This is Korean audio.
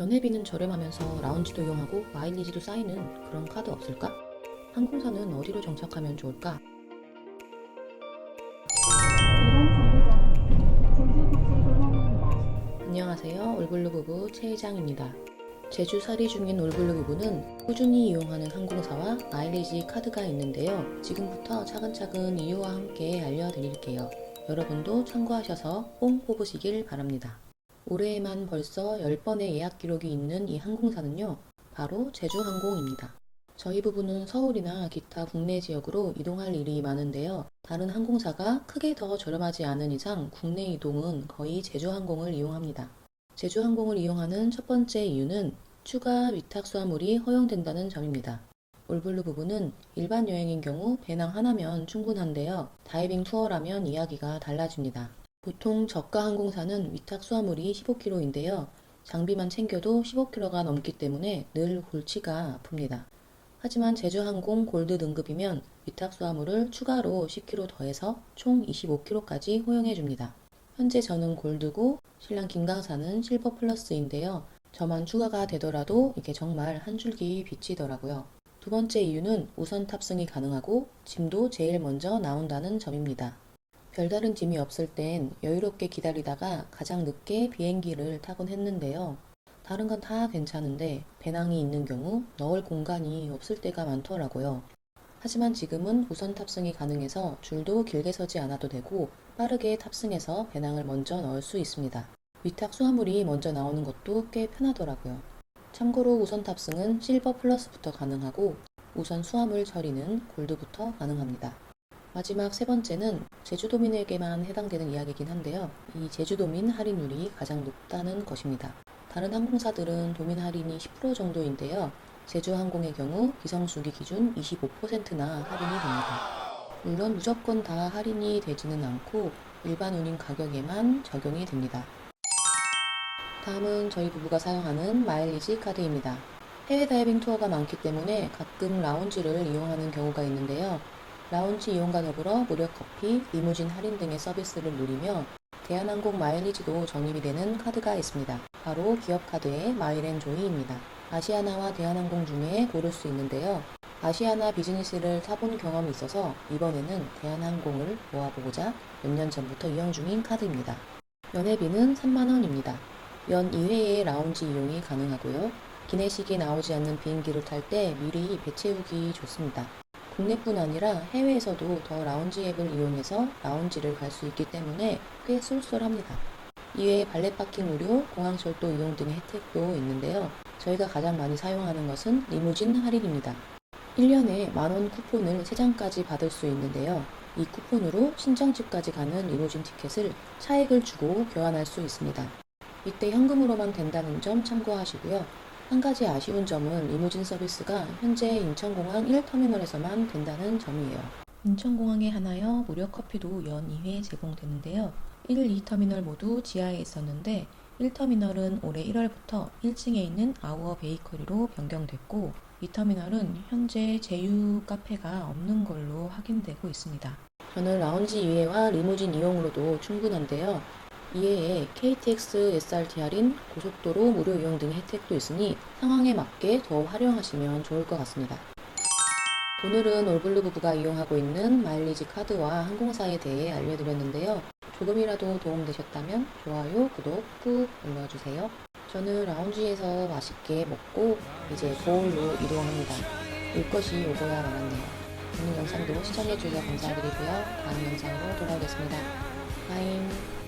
연회비는 저렴하면서 라운지도 이용하고 마일리지도 쌓이는 그런 카드 없을까? 항공사는 어디로 정착하면 좋을까? 안녕하세요. 올블루 부부 최 회장입니다. 제주 살이 중인 올블루 부부는 꾸준히 이용하는 항공사와 마일리지 카드가 있는데요. 지금부터 차근차근 이유와 함께 알려드릴게요. 여러분도 참고하셔서 뽕 뽑으시길 바랍니다. 올해에만 벌써 10번의 예약 기록이 있는 이 항공사는요. 바로 제주항공입니다. 저희 부부는 서울이나 기타 국내 지역으로 이동할 일이 많은데요. 다른 항공사가 크게 더 저렴하지 않은 이상 국내 이동은 거의 제주항공을 이용합니다. 제주항공을 이용하는 첫 번째 이유는 추가 위탁 수화물이 허용된다는 점입니다. 올블루 부부는 일반 여행인 경우 배낭 하나면 충분한데요. 다이빙 투어라면 이야기가 달라집니다. 보통 저가 항공사는 위탁 수화물이 15kg인데요. 장비만 챙겨도 15kg가 넘기 때문에 늘 골치가 아픕니다. 하지만 제주항공 골드 등급이면 위탁 수화물을 추가로 10kg 더해서 총 25kg까지 허용해 줍니다. 현재 저는 골드고 신랑 김강사는 실버 플러스인데요. 저만 추가가 되더라도 이게 정말 한 줄기 빛이더라고요. 두 번째 이유는 우선 탑승이 가능하고 짐도 제일 먼저 나온다는 점입니다. 별다른 짐이 없을 땐 여유롭게 기다리다가 가장 늦게 비행기를 타곤 했는데요. 다른 건 다 괜찮은데 배낭이 있는 경우 넣을 공간이 없을 때가 많더라고요. 하지만 지금은 우선 탑승이 가능해서 줄도 길게 서지 않아도 되고 빠르게 탑승해서 배낭을 먼저 넣을 수 있습니다. 위탁 수화물이 먼저 나오는 것도 꽤 편하더라고요. 참고로 우선 탑승은 실버 플러스부터 가능하고 우선 수화물 처리는 골드부터 가능합니다. 마지막 세 번째는 제주도민에게만 해당되는 이야기이긴 한데요. 이 제주도민 할인율이 가장 높다는 것입니다. 다른 항공사들은 도민 할인이 10% 정도인데요. 제주항공의 경우 비성수기 기준 25%나 할인이 됩니다. 물론 무조건 다 할인이 되지는 않고 일반 운임 가격에만 적용이 됩니다. 다음은 저희 부부가 사용하는 마일리지 카드입니다. 해외 다이빙 투어가 많기 때문에 가끔 라운지를 이용하는 경우가 있는데요. 라운지 이용과 더불어 무료 커피, 리무진 할인 등의 서비스를 누리며 대한항공 마일리지도 적립이 되는 카드가 있습니다. 바로 기업카드의 마일앤조이입니다. 아시아나와 대한항공 중에 고를 수 있는데요. 아시아나 비즈니스를 타본 경험이 있어서 이번에는 대한항공을 모아보고자 몇 년 전부터 이용 중인 카드입니다. 연회비는 3만원입니다. 연 2회의 라운지 이용이 가능하고요. 기내식이 나오지 않는 비행기를 탈 때 미리 배채우기 좋습니다. 국내뿐 아니라 해외에서도 더 라운지 앱을 이용해서 라운지를 갈 수 있기 때문에 꽤 쏠쏠합니다. 이외에 발렛 파킹 무료, 공항철도 이용 등의 혜택도 있는데요. 저희가 가장 많이 사용하는 것은 리무진 할인입니다. 1년에 만원 쿠폰을 3장까지 받을 수 있는데요. 이 쿠폰으로 신정집까지 가는 리무진 티켓을 차액을 주고 교환할 수 있습니다. 이때 현금으로만 된다는 점 참고하시고요. 한 가지 아쉬운 점은 리무진 서비스가 현재 인천공항 1터미널에서만 된다는 점이에요. 인천공항에 하나여 무료 커피도 연 2회 제공되는데요. 1, 2터미널 모두 지하에 있었는데 1터미널은 올해 1월부터 1층에 있는 아우어 베이커리로 변경됐고 2터미널은 현재 제휴 카페가 없는 걸로 확인되고 있습니다. 저는 라운지 이외와 리무진 이용으로도 충분한데요. 이외에 KTX SRT 할인, 고속도로 무료 이용 등의 혜택도 있으니 상황에 맞게 더 활용하시면 좋을 것 같습니다. 오늘은 올블루 부부가 이용하고 있는 마일리지 카드와 항공사에 대해 알려드렸는데요. 조금이라도 도움되셨다면 좋아요, 구독 꾹 눌러주세요. 저는 라운지에서 맛있게 먹고 이제 거울로 이동합니다. 올 것이 오고야 말았네요. 오늘 영상도 시청해주셔서 감사드리고요. 다음 영상으로 돌아오겠습니다. 바잉.